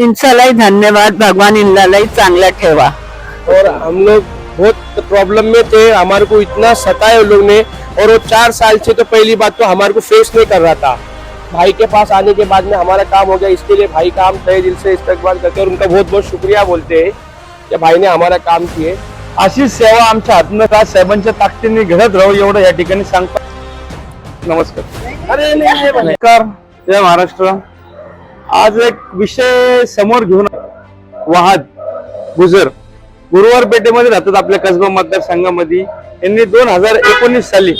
इनशालाही धन्यवाद. भगवान इनलाही चांगला ठेवा. और हम लोग बहुत प्रॉब्लम में थे. हमारे को इतना सताया उन लोग ने. और वो चार साल से तो पहली बात तो हमारे को फेस नहीं कर रहा था. भाई के पास आने के बाद में हमारा काम हो गया. इसके लिए भाई का हम तय दिल से इस्तेकबाल करते हैं और उनका बहुत बहुत शुक्रिया बोलते हैं कि भाई ने हमारा काम किए. अशीच सेवा आमच्या आत्मराज साहेबांच्या ताकदीने घडत राहू एवढं या ठिकाणी सांगतो नमस्कार. अरे। नमस्कार. जय महाराष्ट्र. आज एक विषय समोर घेऊन वाहद गुजर. गुरुवार पेठेमध्ये राहतात आपल्या कसबा मतदारसंघामध्ये. यांनी दोन हजार एकोणीस साली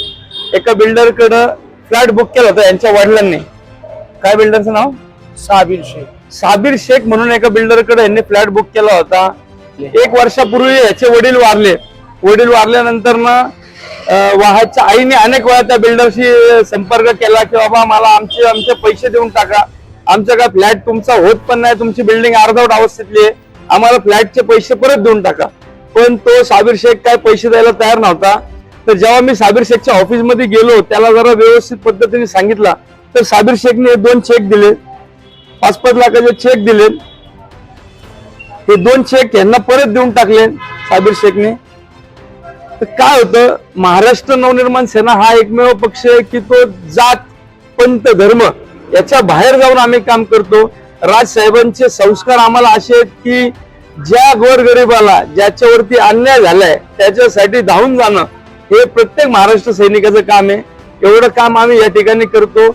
एका बिल्डरकडं फ्लॅट बुक केला होता यांच्या वडिलांनी. काय बिल्डरचं नाव? साबिर शेख. साबिर शेख म्हणून एका बिल्डरकडे यांनी फ्लॅट बुक केला होता. एक वर्षापूर्वी याचे वडील वारले. वडील वारल्यानंतर ना वाहाच्या आईने अनेक वेळा त्या बिल्डरशी संपर्क केला की बाबा मला आमचे आमचे पैसे देऊन टाका. आमचा काय फ्लॅट तुमचा होत पण नाही तुमची बिल्डिंग अर्धवट अवस्थेतली आहे. आम्हाला फ्लॅटचे पैसे परत देऊन टाका. पण तो साबीर शेख काय पैसे द्यायला तयार नव्हता. तर जेव्हा मी साबीर शेखच्या ऑफिसमध्ये गेलो त्याला जरा व्यवस्थित पद्धतीने सांगितला. तर साबीर शेखने दोन चेक दिले. पाच पाच लाखाचे चेक दिले. हे दोन चेक यांना परत देऊन टाकले साबीर शेखने. तर काय होतं महाराष्ट्र नवनिर्माण सेना हा एकमेव पक्ष आहे की तो जात पंत धर्म याच्या बाहेर जाऊन आम्ही काम करतो. राज साहेबांचे संस्कार आम्हाला असे आहेत की ज्या गोरगरिबाला ज्याच्यावरती अन्याय झालाय त्याच्यासाठी धावून जाणं हे प्रत्येक महाराष्ट्र सैनिकाचं काम आहे. एवढं काम आम्ही या ठिकाणी करतो.